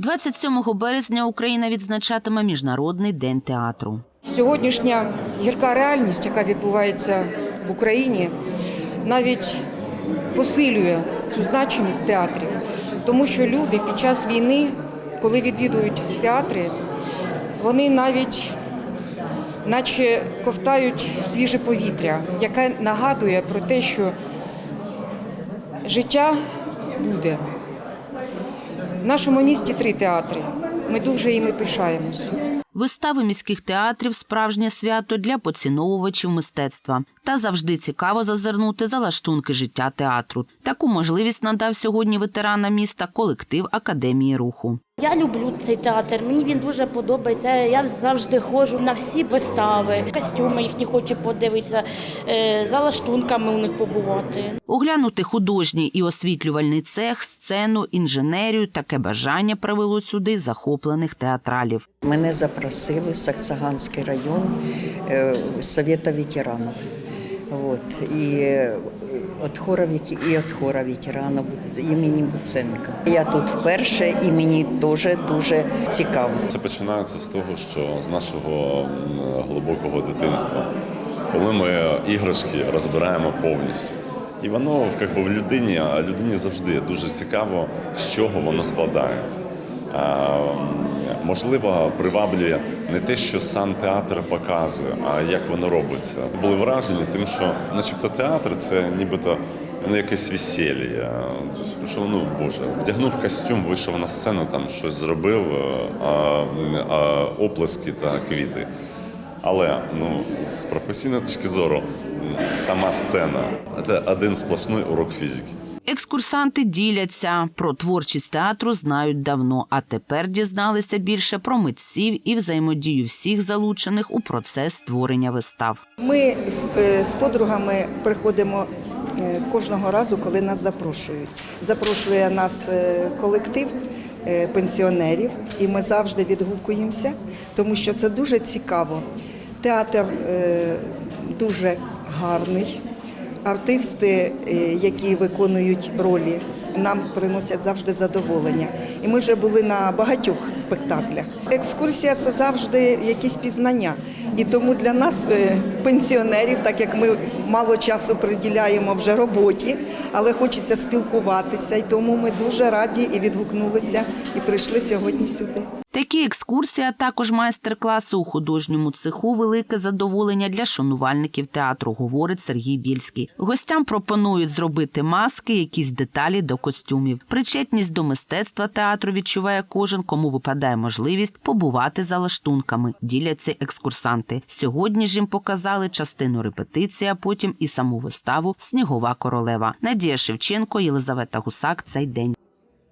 27 березня Україна відзначатиме Міжнародний день театру. Сьогоднішня гірка реальність, яка відбувається в Україні, навіть посилює цю значимість театрів, тому що люди під час війни, коли відвідують театри, вони навіть наче ковтають свіже повітря, яке нагадує про те, що життя буде. В нашому місті три театри. Ми дуже їми пишаємось. Вистави міських театрів справжнє свято для поціновувачів мистецтва. Та завжди цікаво зазирнути за лаштунки життя театру. Таку можливість надав сьогодні ветерана міста колектив Академії руху. Я люблю цей театр. Мені він дуже подобається. Я завжди ходжу на всі вистави, костюми їхні хочу подивитися, е, за лаштунками у них побувати. Оглянути художній і освітлювальний цех, сцену, інженерію таке бажання привело сюди захоплених театралів. Мене запросили Саксаганський район е, Совета ветеранов. Вот. І от хора, і от хора ветеранів імені Буценка. Я тут вперше і мені дуже дуже цікаво. Це починається з того, що з нашого глибокого дитинства, коли ми іграшки розбираємо повністю. І воно як би, в людині, а людині завжди дуже цікаво, з чого воно складається. Можливо, приваблює не те, що сам театр показує, а як воно робиться. Були вражені тим, що, начебто, театр це нібито ну, якесь весілля. Що ну боже, вдягнув костюм, вийшов на сцену, там щось зробив, а, а, оплески та квіти. Але ну з професійної точки зору, сама сцена це один сплошний урок фізики. Екскурсанти діляться про творчість театру знають давно, а тепер дізналися більше про митців і взаємодію всіх залучених у процес створення вистав. Ми з, подругами приходимо е, кожного разу, коли нас запрошують. Запрошує нас е, колектив е, пенсіонерів, і ми завжди відгукуємося, тому що це дуже цікаво. Театр дуже гарний. Артисти, е, які виконують ролі, нам приносять завжди задоволення. І ми вже були на багатьох спектаклях. Екскурсія це завжди якісь пізнання. І тому для нас, е, пенсіонерів, так як ми мало часу приділяємо вже роботі, але хочеться спілкуватися, і тому ми дуже раді і відгукнулися, і прийшли сьогодні сюди. Такі екскурсії, а також майстер-класи у художньому цеху велике задоволення для шанувальників театру, говорить Сергій Більський. Гостям пропонують зробити маски, якісь деталі до костюмів. Причетність до мистецтва театру відчуває кожен, кому випадає можливість побувати за лаштунками. Діляться екскурсанти. Сьогодні ж їм показали частину репетиції, а потім і саму виставу Снігова королева. Надія Шевченко, Єлизавета Гусак. Цей день.